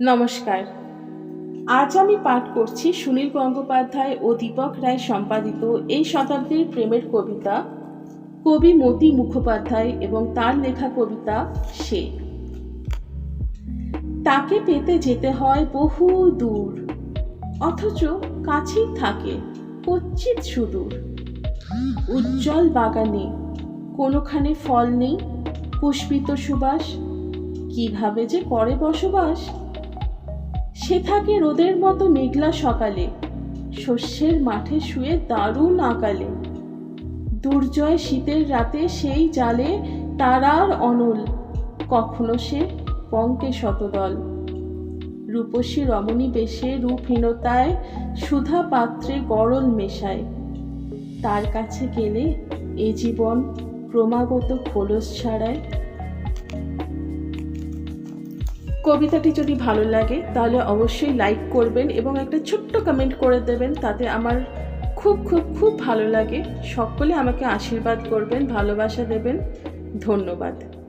নমস্কার। আজ আমি পাঠ করছি সুনীল গঙ্গোপাধ্যায় ও দীপক রায় সম্পাদিত এই শতাব্দীর প্রেমের কবিতা, কবি মতি মুখোপাধ্যায় এবং তার লেখা কবিতা সে। তাকে পেতে যেতে হয় বহু দূর, অথচ কাছেই থাকে কচ্ছিত সুদূর। উজ্জ্বল বাগানে কোনোখানে ফল নেই, পুষ্পিত সুবাস, কীভাবে যে করে বসবাস? সে থাকে রোদের মতো মেঘলা সকালে, শস্যের মাঠে শুয়ে দারুণ আকালে। দুর্জয় শীতের রাতে সেই জালে তারার অনল, কখনো সে পঙ্কে শতদল রূপসী রমণী বেশে রূপহীনতায়, সুধা পাত্রে গরল মেশায়। তার কাছে গেলে এ জীবন ক্রমাগত খোলস ছাড়ায়। কবিতাটি যদি ভালো লাগে, তাহলে অবশ্যই লাইক করবেন এবং একটা ছোট্ট কমেন্ট করে দেবেন, তাতে আমার খুব খুব খুব ভালো লাগে। সকলে আমাকে আশীর্বাদ করবেন, ভালোবাসা দেবেন। ধন্যবাদ।